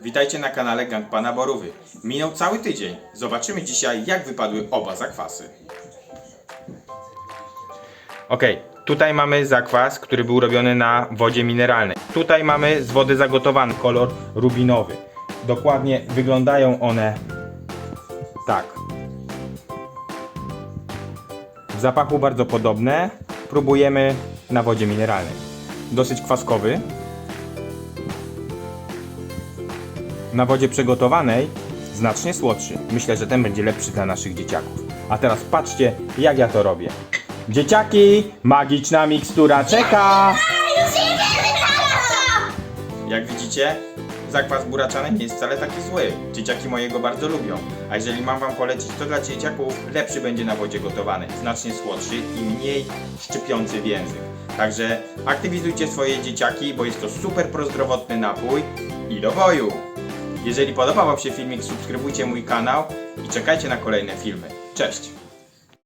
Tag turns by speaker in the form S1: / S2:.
S1: Witajcie na kanale Gang Pana Borówy. Minął cały tydzień. Zobaczymy dzisiaj, jak wypadły oba zakwasy. Ok, tutaj mamy zakwas, który był robiony na wodzie mineralnej. Tutaj mamy z wody zagotowany kolor rubinowy. Dokładnie wyglądają one tak. W zapachu bardzo podobne. Próbujemy na wodzie mineralnej. Dosyć kwaskowy. Na wodzie przygotowanej znacznie słodszy. Myślę, że ten będzie lepszy dla naszych dzieciaków. A teraz patrzcie, jak ja to robię. Dzieciaki, magiczna mikstura czeka! Jak widzicie, zakwas buraczany nie jest wcale taki zły. Dzieciaki mojego bardzo lubią. A jeżeli mam wam polecić, to dla dzieciaków lepszy będzie na wodzie gotowany. Znacznie słodszy i mniej szczypiący w język. Także aktywizujcie swoje dzieciaki, bo jest to super prozdrowotny napój i do boju! Jeżeli podobał wam się filmik, subskrybujcie mój kanał i czekajcie na kolejne filmy. Cześć!